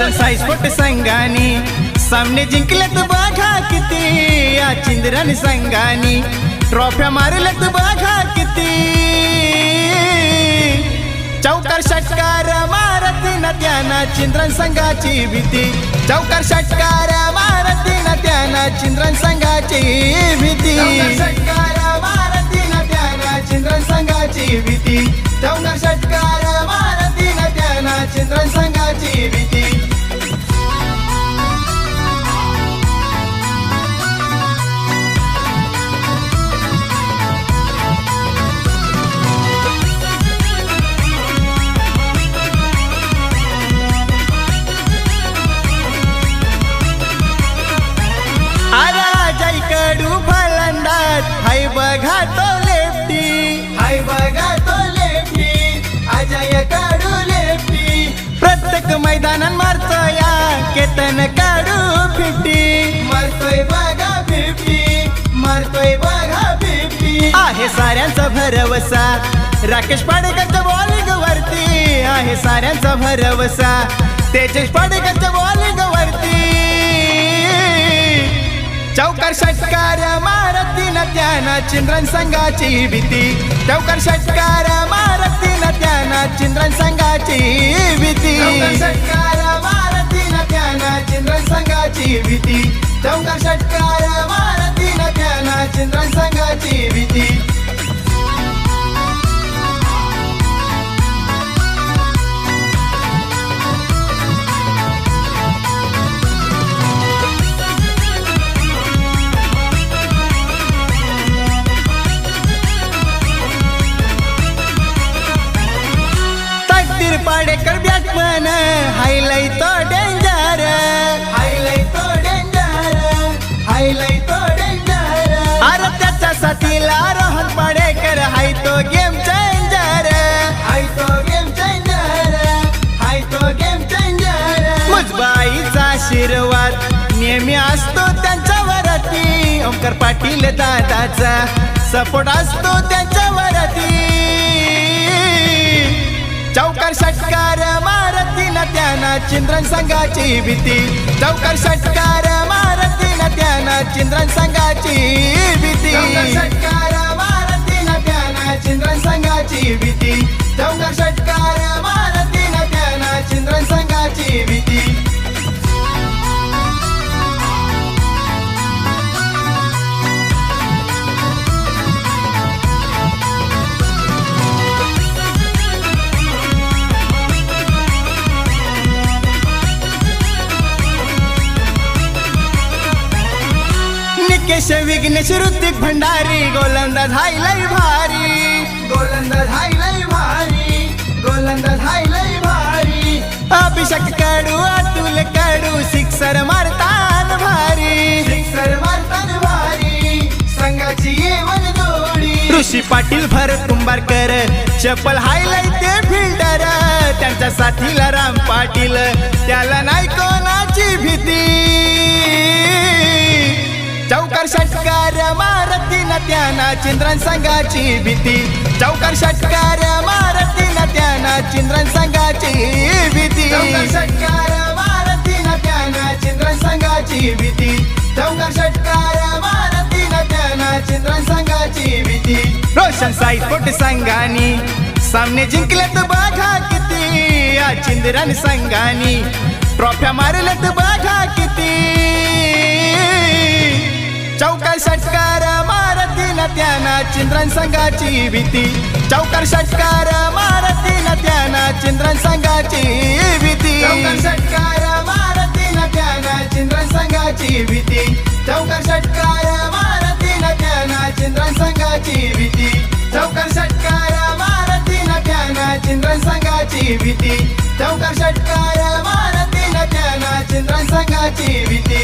दर्शन size foot संघानी सामने जिंकलेत बघा किती. या चिंद्रन संघानी ट्रॉफ्या मारलेत बघा किती. चौकार षटकार मारत न त्याना चिंद्रन संघाची भीती. चौकार षटकार मारत न त्याना चिंद्रन संघाची भीती. षटकार मारत न त्याना चिंद्रन संघाची भीती. चौकार प्रत्येक मैदानात मारतोय. केतन काढू फिफ्टी. मारतोय बघा फिफ्टी. मारतोय बघा फिफ्टी. आहे साऱ्यांचा भरवसा. राकेश पाडेकरच्या बॉलिंग वरती. आहे साऱ्यांचा भरवसा. तेजस पाडेकरच्या बॉलिंग वरती. चौकार षटकार मारती न त्याना चिंद्रन संघाची भीती. चौकार षटकार त्याना चिंद्रन संघाची भीती. षटकार भारतीन त्याना चिंद्रन संघाची भीती. चौदा षटकार वाडेकर बॅटमन हायलाइट तो डेंजर हायलाइट तो डेंजर हायलाइट तो डेंजर अरे त्याच्या साथीला रोहन पाडेकर हाय तो गेम चेंजर हाय तो गेम चेंजर हाय तो गेम चेंजर मजबाईचा आशीर्वाद नेहमी असतो त्यांच्या वरती ओंकर पाटील दादाचा सपोर्ट असतो त्यांच्या वरती चौकार षटकार मारती न चिंद्रन संघाची भीती. चौकार षटकार मारती न चिंद्रन संघाची भीती. षटकार मारती न चिंद्रन संघाची भीती. निकेश विघ्नेश ऋतिक भंडारी गोलंदाज हाय लय भारी. गोलंदाज हाय लय भारी. गोलंदाज हाय लय भारी. अभिषेक कडू अतुल कडू सिक्सर मारतान भारी. सिक्सर मारतान भारी. संघाची येवन जोडी. ऋषी पाटील भर कुंभारकर चपल हायलय ते फिल्डर त्यांच्या साथीला त्याना चिंद्रन संघाची भीती. चौकार षटकार मारती न त्याना चिंद्रन संघाची भीती. षटकार मारती न त्याना चिंद्रन संघाची भीती. चौकार षटकार मारती न त्याना चिंद्रन संघाची भीती. रोशन साई पोट संघानी सामने जिंकलेत बघा किती? या चिंद्रन संघानी ट्रॉफ्या मारलेत बघा किती? चौकार षटकार त्याना चिंद्रन संघाची भीती. चौकार षटकार मारती न त्याना चिंद्रन संघाची भीती. षटकार मारती न त्याना चिंद्रन संघाची भीती. चौकार षटकार मारती न त्याना चिंद्रन संघाची भीती. चौकार षटकार मारती न त्याना चिंद्रन संघाची भीती. चौकार षटकार मारती न त्याना चिंद्रन संघाची भीती.